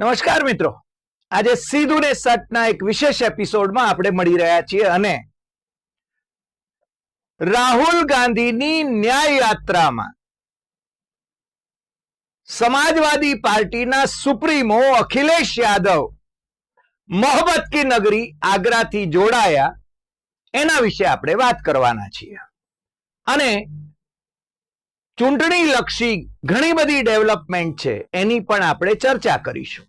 નમસ્કાર મિત્રો. આજે સીધું ને સટના એક વિશેષ એપિસોડમાં આપણે મળી રહ્યા છીએ અને રાહુલ ગાંધીની ન્યાય યાત્રામાં સમાજવાદી પાર્ટીના સુપ્રીમો અખિલેશ યાદવ મોહબ્બત કી નગરી આગ્રાથી જોડાયા, એના વિશે આપણે વાત કરવાના છીએ. અને ચૂંટણી લક્ષી ઘણી બધી ડેવલપમેન્ટ છે, એની પણ આપણે ચર્ચા કરીશું.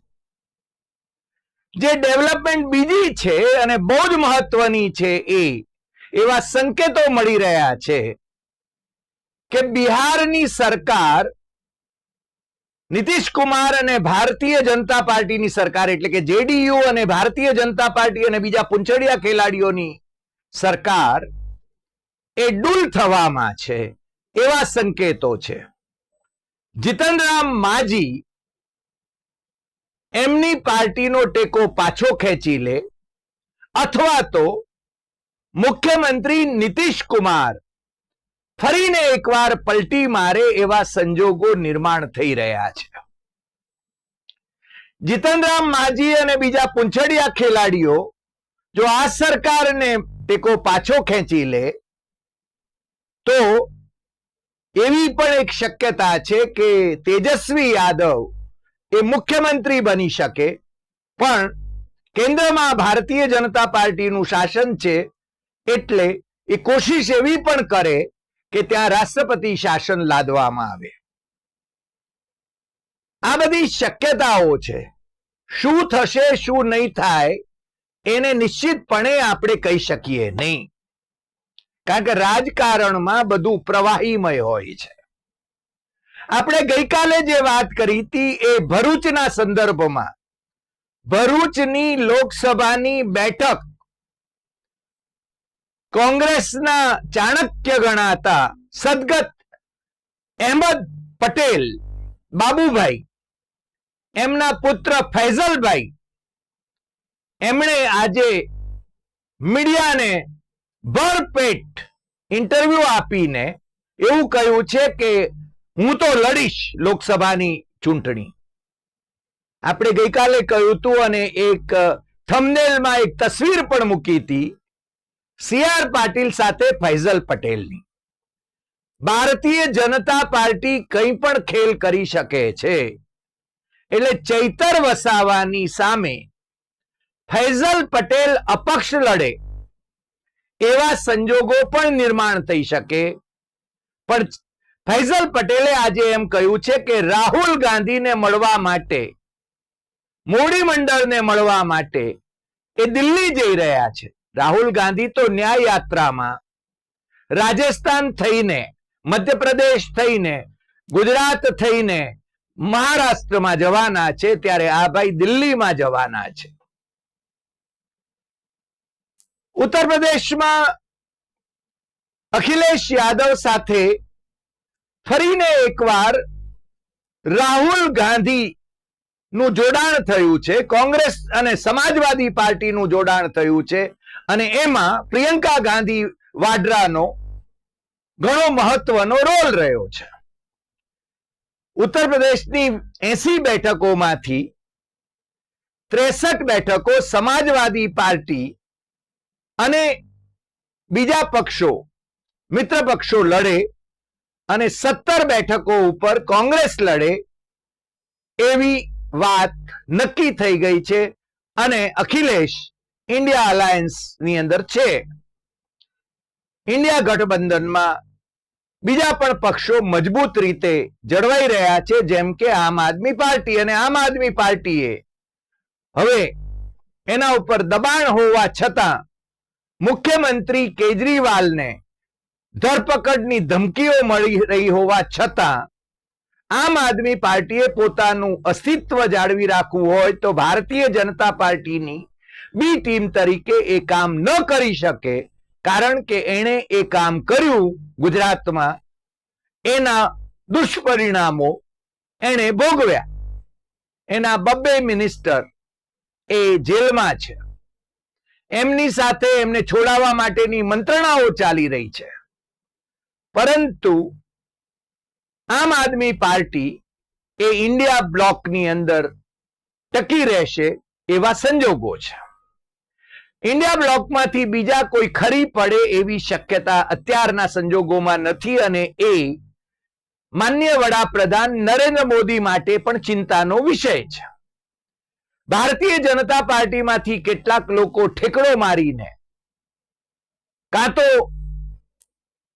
જે ડેવલપમેન્ટ બીજી છે અને બહુ જ મહત્વની છે એ, એવા સંકેતો મળી રહ્યા છે કે બિહારની સરકાર નીતિશ કુમાર અને ભારતીય જનતા પાર્ટીની સરકાર એટલે કે જેડીયુ અને ભારતીય જનતા પાર્ટી અને બીજા પૂંછડિયા ખેલાડીઓની સરકાર એ ડૂલ થવામાં છે, એવા સંકેતો છે. જીતનરામ માજી એમની પાર્ટીનો ટેકો પાછો ખેંચી લે અથવા તો મુખ્યમંત્રી નીતિશ કુમાર ફરીને એકવાર પલટી મારે એવા સંજોગો નિર્માણ થઈ રહ્યા છે. જીતનરામ માજી અને બીજા પૂંછડિયા ખેલાડીઓ જો આ સરકારને ટેકો પાછો ખેંચી લે, તો એવી પણ એક શક્યતા છે કે તેજસ્વી યાદવ એ મુખ્યમંત્રી બની શકે. પણ કેન્દ્રમાં ભારતીય જનતા પાર્ટીનું શાસન છે એટલે એ કોશિશ એવી પણ કરે કે ત્યાં રાષ્ટ્રપતિ શાસન લાદવામાં આવે. આ બધી શક્યતાઓ છે. શું થશે, શું નહીં થાય, એને નિશ્ચિતપણે આપણે કહી શકીએ નહીં. કારણ કે રાજકારણમાં બધું પ્રવાહીમય હોય છે. આપણે ગઈકાલે જે વાત કરી હતી એ ભરૂચના સંદર્ભમાં, ભરૂચની લોકસભાની બેઠક કોંગ્રેસના ચાણક્ય ગણાતા સદગત અહેમદ પટેલ, બાબુભાઈ, એમના પુત્ર ફૈઝલભાઈ, એમણે આજે મીડિયાને ભરપેટ ઇન્ટરવ્યુ આપીને એવું કહ્યું છે કે હું તો લડીશ લોકસભાની ચૂંટણી. આપણે ગઈકાલે કહ્યું હતું અને એક થમનેલમાં એક તસવીર પણ મૂકી હતી સી પાટીલ સાથે ફૈઝલ પટેલની. ભારતીય જનતા પાર્ટી કંઈ પણ ખેલ કરી શકે છે, એટલે ચૈતર વસાવાની સામે ફૈઝલ પટેલ અપક્ષ લડે, એવા સંજોગો પણ નિર્માણ થઈ શકે, પણ ફૈઝલ પટેલે આજે એમ કહ્યું છે કે રાહુલ ગાંધીને મળવા માટે મોડી મંડળને મળવા માટે એ દિલ્હી જઈ રહ્યા છે. રાહુલ ગાંધી તો ન્યાય યાત્રામાં રાજસ્થાન થઈને, મધ્યપ્રદેશ થઈને, ગુજરાત થઈને મહારાષ્ટ્રમાં જવાના છે, ત્યારે આ ભાઈ દિલ્હીમાં જવાના છે. ઉત્તર પ્રદેશમાં અખિલેશ યાદવ સાથે ફરીને એકવાર રાહુલ ગાંધી નું જોડાણ થયું છે, કોંગ્રેસ અને સમાજવાદી પાર્ટીનું જોડાણ થયું છે, અને એમાં પ્રિયંકા ગાંધી વાડ્રાનો ઘણો મહત્વનો રોલ રહ્યો છે. ઉત્તર પ્રદેશની એસી બેઠકોમાંથી ત્રેસઠ બેઠકો સમાજવાદી પાર્ટી અને બીજા પક્ષો, મિત્ર પક્ષો લડે અને સત્તર બેઠકો ઉપર કોંગ્રેસ લડે એવી વાત નક્કી થઈ ગઈ છે અને અખિલેશ ઇન્ડિયા અલાયન્સની અંદર છે. ઇન્ડિયા ગઠબંધનમાં બીજા પણ પક્ષો મજબૂત રીતે જળવાઈ રહ્યા છે, જેમ કે આમ આદમી પાર્ટી અને આમ આદમી પાર્ટીએ. હવે એના ઉપર દબાણ હોવા છતાં મુખ્યમંત્રી કેજરીવાલને ધરપકડની ધમકીઓ મળી રહી હોવા છતાં, આમ આદમી પાર્ટીએ પોતાનું અસ્તિત્વ જાળવી રાખવું હોય તો ભારતીય જનતા પાર્ટીની બી ટીમ તરીકે એ કામ ન કરી શકે, કારણ કે એણે એ કામ કર્યું ગુજરાતમાં, એના દુષ્પરિણામો એણે ભોગવ્યા. એના બબ્બે મિનિસ્ટર એ જેલમાં છે. એમની સાથે એમને છોડાવવા માટેની મંત્રણાઓ ચાલી રહી છે. પરંતુ આમ આદમી પાર્ટી એ ઇન્ડિયા બ્લોકની અંદર ટકી રહેશે એવા સંજોગો છે. ઇન્ડિયા બ્લોકમાંથી બીજા કોઈ ખરી પડે એવી શક્યતા અત્યારના સંજોગોમાં નથી અને એ માન્ય વડાપ્રધાન નરેન્દ્ર મોદી માટે પણ ચિંતાનો વિષય છે. ભારતીય જનતા પાર્ટીમાંથી કેટલાક લોકો ઠેકડો મારીને કાં તો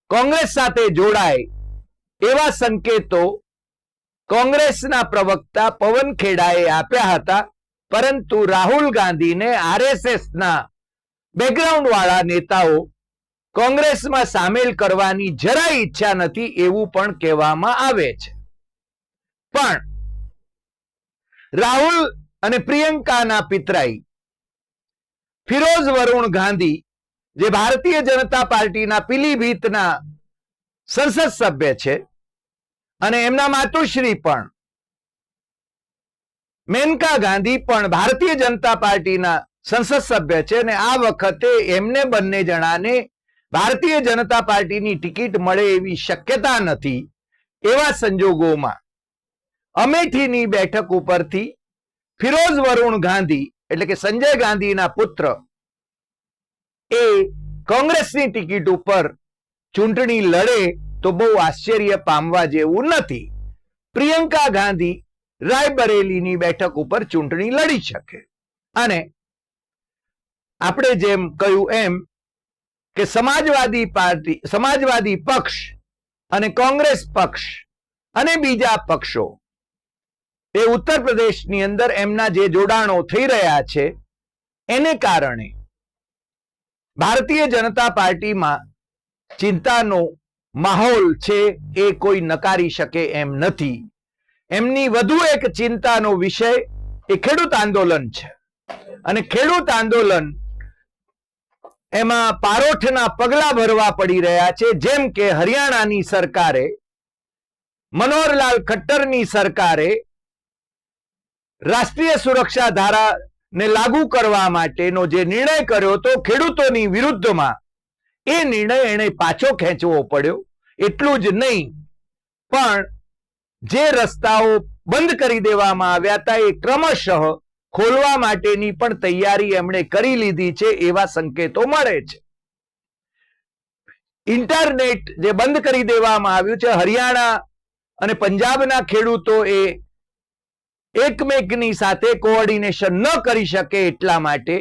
કોંગ્રેસ સાથે જોડાય એવા સંકેતો કોંગ્રેસના પ્રવક્તા પવન ખેડાએ આપ્યા હતા. પરંતુ રાહુલ ગાંધીને આરએસએસના બેકગ્રાઉન્ડ વાળા નેતાઓ કોંગ્રેસમાં સામેલ કરવાની જરાય ઈચ્છા નથી એવું પણ કહેવામાં આવે છે. પણ રાહુલ અને પ્રિયંકાના પિતરાઈ ફિરોઝ વરુણ ગાંધી જે ભારતીય જનતા પાર્ટીના પીલીભીતના સંસદ સભ્ય છે અને એમના માતુશ્રી પણ મેનકા ગાંધી પણ ભારતીય જનતા પાર્ટીના સંસદ સભ્ય છે અને આ વખતે એમને બંને જણાને ભારતીય જનતા પાર્ટીની ટિકિટ મળે એવી શક્યતા નથી એવા સંજોગોમાં. અમેઠીની બેઠક ઉપરથી ફિરોઝ વરુણ ગાંધી એટલે કે સંજય ગાંધીના પુત્ર એ કોંગ્રેસની ટિકિટ ઉપર ચૂંટણી લડે તો બહુ આશ્ચર્ય પામવા જેવું નથી. પ્રિયંકા ગાંધી રાયબરેલીની બેઠક ઉપર ચૂંટણી લડી શકે. અને આપણે જેમ કહ્યું એમ કે સમાજવાદી પાર્ટી, સમાજવાદી પક્ષ અને કોંગ્રેસ પક્ષ અને બીજા પક્ષો એ ઉત્તર પ્રદેશની અંદર એમના જે જોડાણો થઈ રહ્યા છે, એને કારણે ભારતીય જનતા પાર્ટીમાં ચિંતાનો માહોલ છે એ કોઈ નકારી શકે એમ નથી. એમની વધુ એક ચિંતાનો વિષય એ ખેડૂત આંદોલન છે. અને ખેડૂત આંદોલન એમાં પારોઠના પગલા ભરવા પડી રહ્યા છે. જેમ કે હરિયાણાની સરકારે, મનોહરલાલ ખટ્ટરની સરકારે રાષ્ટ્રીય સુરક્ષા ધારા ને લાગુ કરવા માટેનો જે નિર્ણય કર્યો તો ખેડૂતોની વિરુદ્ધમાં, એ નિર્ણય એને પાછો ખેંચવો પડ્યો. એટલું જ નહીં, પણ જે રસ્તાઓ બંધ કરી દેવામાં આવ્યા હતા એ ક્રમશઃ ખોલવા માટેની પણ તૈયારી એમણે કરી લીધી છે એવા સંકેતો મળે છે. ઇન્ટરનેટ જે બંધ કરી દેવામાં આવ્યું છે, હરિયાણા અને પંજાબના ખેડૂતો એ એકમેકની સાથે કોઓર્ડિનેશન ન કરી શકે એટલા માટે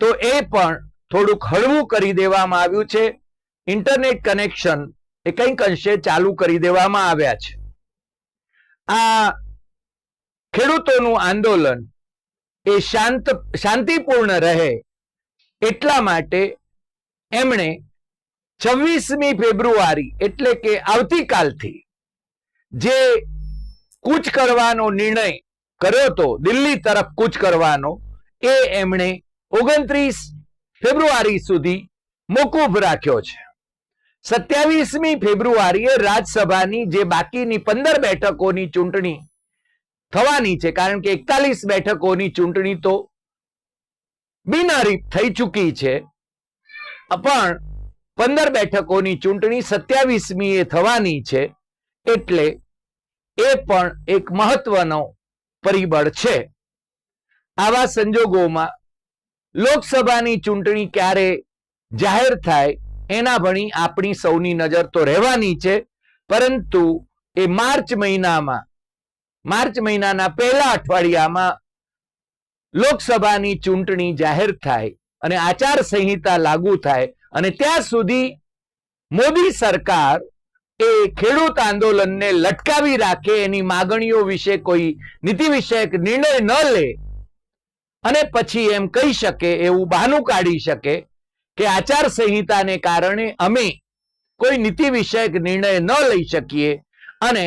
તો એ પણ થોડુંક હળવું કરી દેવામાં આવ્યું છે. ઇન્ટરનેટ કનેક્શન એ કંઈક અંશે ચાલુ કરી દેવામાં આવ્યા છે. આ ખેડૂતોનું આંદોલન એ શાંત, શાંતિપૂર્ણ રહે એટલા માટે એમણે છવ્વીસમી ફેબ્રુઆરી એટલે કે આવતીકાલથી જે કૂચ કરવાનો નિર્ણય કર્યો તો દિલ્હી તરફ કૂચ કરવાનો, એ એમણે ઓગણત્રીસ ફેબ્રુઆરી સુધી મોકૂફ રાખ્યો છે. સત્યાવીસમી ફેબ્રુઆરીએ રાજ્યસભાની જે બાકીની પંદર બેઠકોની ચૂંટણી થવાની છે, કારણ કે એકતાલીસ બેઠકોની ચૂંટણી તો બિનહરીફ થઈ ચૂકી છે, પણ પંદર બેઠકોની ચૂંટણી સત્યાવીસમી એ થવાની છે, એટલે એ પણ એક મહત્વનો પરિબળ છે. આવા સંજોગોમાં લોકસભાની ચૂંટણી ક્યારે જાહેર થાય એના ભણી આપણી સૌની નજર તો રહેવાની છે, પરંતુ એ માર્ચ મહિનામાં, માર્ચ મહિનાના પહેલા અઠવાડિયામાં લોકસભાની ચૂંટણી જાહેર થાય અને આચાર સંહિતા લાગુ થાય અને ત્યાં સુધી મોદી સરકાર એ ખેડૂત આંદોલનને લટકાવી રાખે એની માગણીઓ વિશે કોઈ નીતિ વિષયક નિર્ણય ન લે. અને પછી એમ કહી શકે, એવું બહાનું કાઢી શકે કે આચાર કારણે અમે કોઈ નીતિ વિષયક નિર્ણય ન લઈ શકીએ અને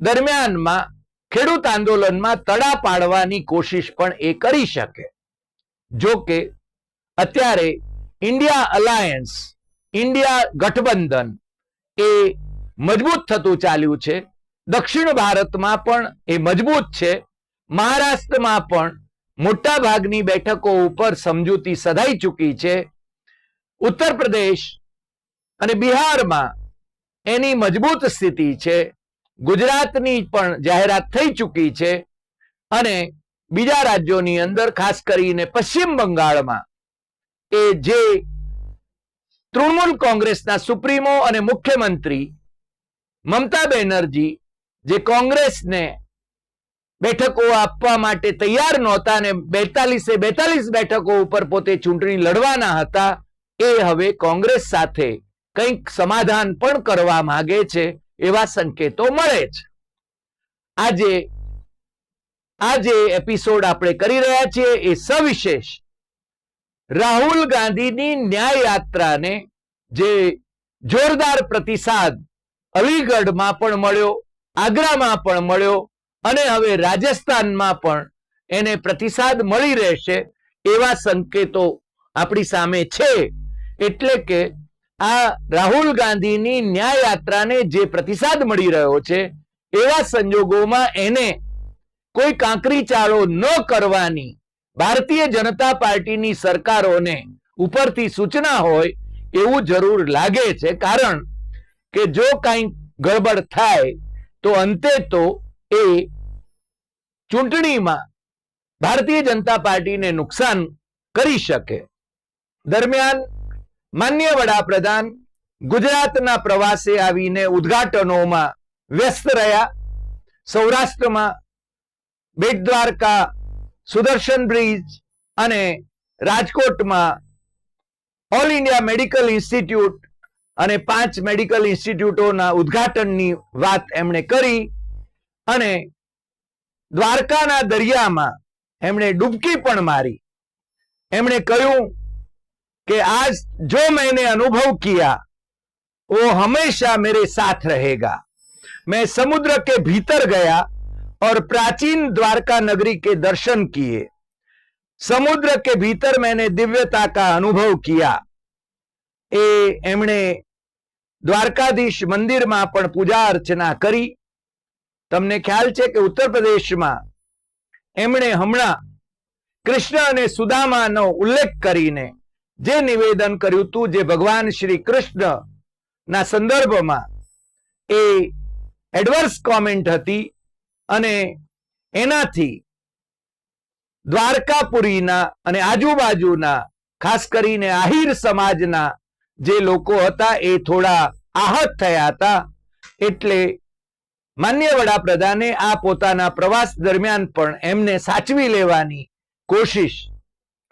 દરમિયાનમાં ખેડૂત આંદોલનમાં તડા પાડવાની કોશિશ પણ એ કરી શકે. જો કે અત્યારે ઇન્ડિયા અલાયન્સ, ઇન્ડિયા ગઠબંધન એ મજબૂત થતું ચાલ્યું છે. દક્ષિણ ભારતમાં પણ એ મજબૂત છે. મહારાષ્ટ્રમાં પણ મોટા ભાગની બેઠકો ઉપર સમજૂતી સધાઈ ચૂકી છે. ઉત્તર પ્રદેશ અને બિહારમાં એની મજબૂત સ્થિતિ છે. ગુજરાતની પણ જાહેરાત થઈ ચૂકી છે. અને બીજા રાજ્યોની અંદર ખાસ કરીને પશ્ચિમ બંગાળમાં એ જે તૃણમૂલ કોંગ્રેસના સુપ્રીમો અને મુખ્યમંત્રી મમતા બેનર્જી, જે કોંગ્રેસને બેઠકો આપવા માટે તૈયાર નહોતા અને બેતાલીસે બેતાલીસ બેઠકો ઉપર પોતે ચૂંટણી લડવાના હતા, એ હવે કોંગ્રેસ સાથે કંઈક સમાધાન પણ કરવા માંગે છે, એવા સંકેતો મળે છે. આજે આ જે એપિસોડ આપણે કરી રહ્યા છીએ, એ સવિશેષ. રાહુલ ગાંધીની ન્યાય યાત્રાને જે જોરદાર પ્રતિસાદ અલીગઢમાં પણ મળ્યો, આગ્રામાં પણ મળ્યો અને હવે રાજસ્થાનમાં પણ એને પ્રતિસાદ મળી રહેશે એવા સંકેતો આપણી સામે છે. એટલે કે આ રાહુલ ગાંધીની ન્યાય યાત્રાને જે પ્રતિસાદ મળી રહ્યો છે, એવા સંજોગોમાં એને કોઈ કાંકરી ચાળો ન કરવાની ભારતીય જનતા પાર્ટીની સરકારોને ઉપરથી સૂચના હોય એવું જરૂર લાગે છે. કારણ કે જો કાંઈ ગડબડ થાય, તો અંતે તો એ ચૂંટણીમાં ભારતીય જનતા પાર્ટીને નુકસાન કરી શકે. દરમિયાન માન્ય વડાપ્રધાન ગુજરાતના પ્રવાસે આવીને ઉદઘાટનોમાં વ્યસ્ત રહ્યા. સૌરાષ્ટ્રમાં બેટ દ્વારકા, સુદર્શન બ્રિજ અને રાજકોટમાં ઓલ ઇન્ડિયા મેડિકલ ઇન્સ્ટિટ્યૂટ અને પાંચ મેડિકલ ઇન્સ્ટિટ્યૂટોના ઉદ્ઘાટનની વાત એમણે કરી અને દ્વારકાના દરિયામાં એમણે ડૂબકી પણ મારી એમણે કહ્યું कि आज जो मैंने अनुभव किया वो हमेशा मेरे साथ रहेगा मैं समुद्र के भीतर गया और प्राचीन द्वारका नगरी के दर्शन किए समुद्र के भीतर मैंने दिव्यता का अनुभव किया એ એમણે દ્વારકાધીશ મંદિરમાં પણ પૂજા અર્ચના કરી. તમને ખ્યાલ છે કે ઉત્તર પ્રદેશમાં એમણે હમણાં કૃષ્ણ અને સુદામાનો ઉલ્લેખ કરીને જે નિવેદન કર્યું હતું, જે ભગવાન શ્રી કૃષ્ણ ના સંદર્ભમાં એ એડવર્સ કોમેન્ટ હતી અને એનાથી દ્વારકાપુરીના અને આજુબાજુના ખાસ કરીને આહિર સમાજના જે લોકો હતા એ થોડા આહત થયા હતા. એટલે માન્ય વડાપ્રધાને આ પોતાના પ્રવાસ દરમિયાન પણ એમને સાચવી લેવાની કોશિશ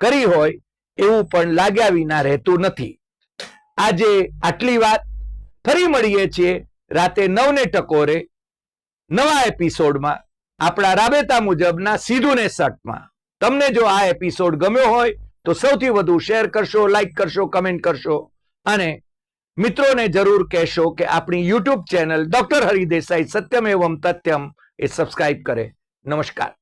કરી હોય એવું પણ લાગ્યા વિના રહેતું નથી. આજે આટલી વાત ફરી મળીએ છીએ રાતે નવને ટકોરે નવા એપિસોડમાં આપણા રાબેતા મુજબના સીધું ને સટમાં. તમને જો આ એપિસોડ ગમ્યો હોય તો સૌથી વધુ શેર કરશો, લાઈક કરશો, કમેન્ટ કરશો. અને મિત્રોને જરૂર કહેશો કે આપણી યુટ્યુબ ચેનલ ડોક્ટર હરિદેસાઈ સત્યમ એવમ તથ્યમ એ સબસ્ક્રાઇબ કરે. નમસ્કાર.